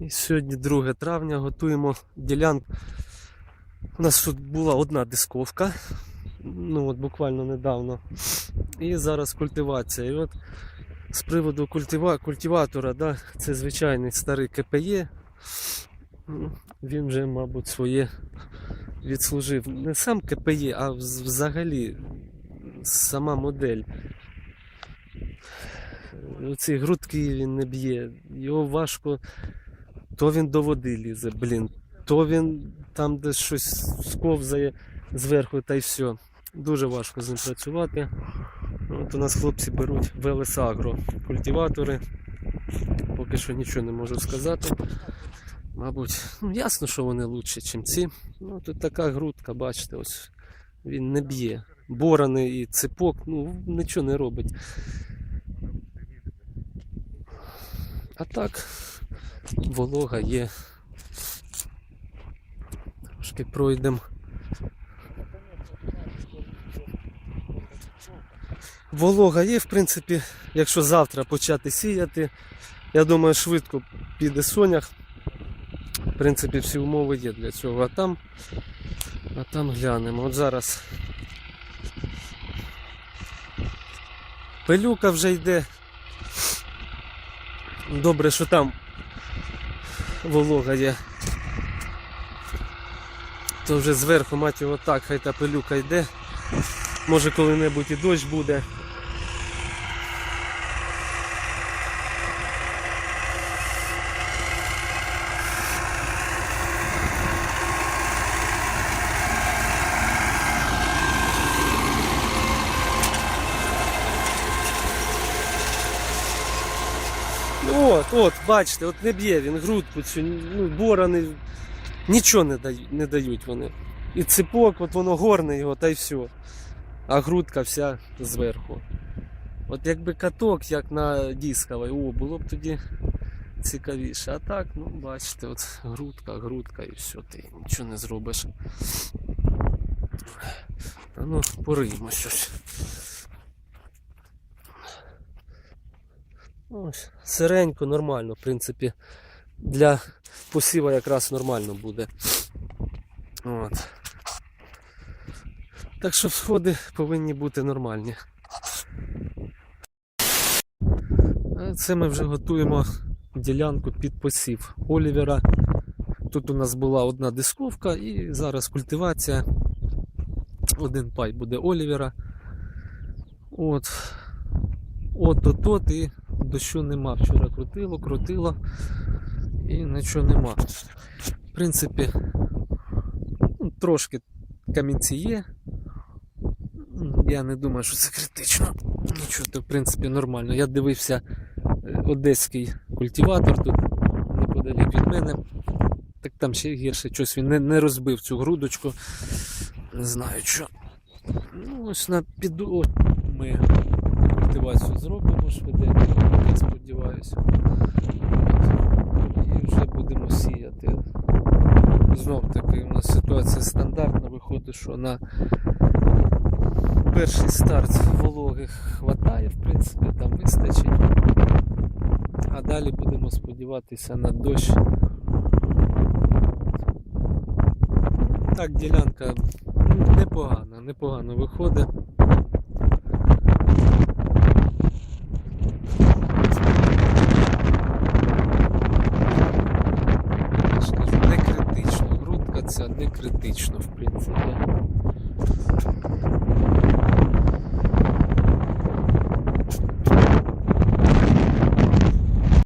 І сьогодні 2 травня готуємо ділянку. У нас тут була одна дисковка, ну от буквально недавно. І зараз культивація. І от з приводу культива... культиватора, да, це звичайний старий КПЄ. Він вже, мабуть, своє відслужив. Не сам КПЄ, а взагалі сама модель. Оці грудки він не б'є, його важко. То він до води лізе, блін, то він там десь щось сковзає зверху та й все. Дуже важко з ним працювати. От у нас хлопці беруть Велес Агро культиватори. Поки що нічого не можу сказати. Мабуть, ну, ясно, що вони краще, ніж ці. Ну, тут така грудка, бачите, ось він не б'є. Борони і ципок, ну, нічого не робить. А так, волога є. Трошки пройдемо. Волога є, в принципі, якщо завтра почати сіяти, я думаю, швидко піде сонях. В принципі, всі умови є для цього. А там, а там глянемо. От зараз пилюка вже йде. Добре, що там волога. То вже зверху, мать його так, хай та пилюка йде. Може коли-небудь і дощ буде. Ну, От, бачите, от не б'є він грудку цю, ну, борони, нічого не дають, не дають вони. І ципок, от воно горне його, та й все. А грудка вся зверху. От якби каток, як на дисковій, о, було б тоді цікавіше. А так, ну бачите, от грудка, грудка і все, ти нічого не зробиш. А ну, пориємо щось. Ось, сиренько, нормально, в принципі. Для посіва якраз нормально буде. От. Так що сходи повинні бути нормальні. Це ми вже готуємо ділянку під посів Олівера. Тут у нас була одна дисковка і зараз культивація. Один пай буде Олівера. От. От от от і дощу нема. Вчора крутило, крутило і нічого нема. В принципі, ну, трошки камінці є. Я не думаю, що це критично. Нічого, то в принципі нормально. Я дивився е, одеський культиватор тут неподалік від мене. Так там ще гірше щось він не, не розбив цю грудочку. Не знаю що. Ну, ось на піду ми культивацію зробимо швиденько, сподіваюся. І вже будемо сіяти. Знов таки у нас ситуація стандартна, виходить, що на перший старт вологи хватає, в принципі, там вистачить. А далі будемо сподіватися на дощ. Так, ділянка непогана, непогано виходить. Я ж кажу, не критично. Грудка ця не критично, в принципі.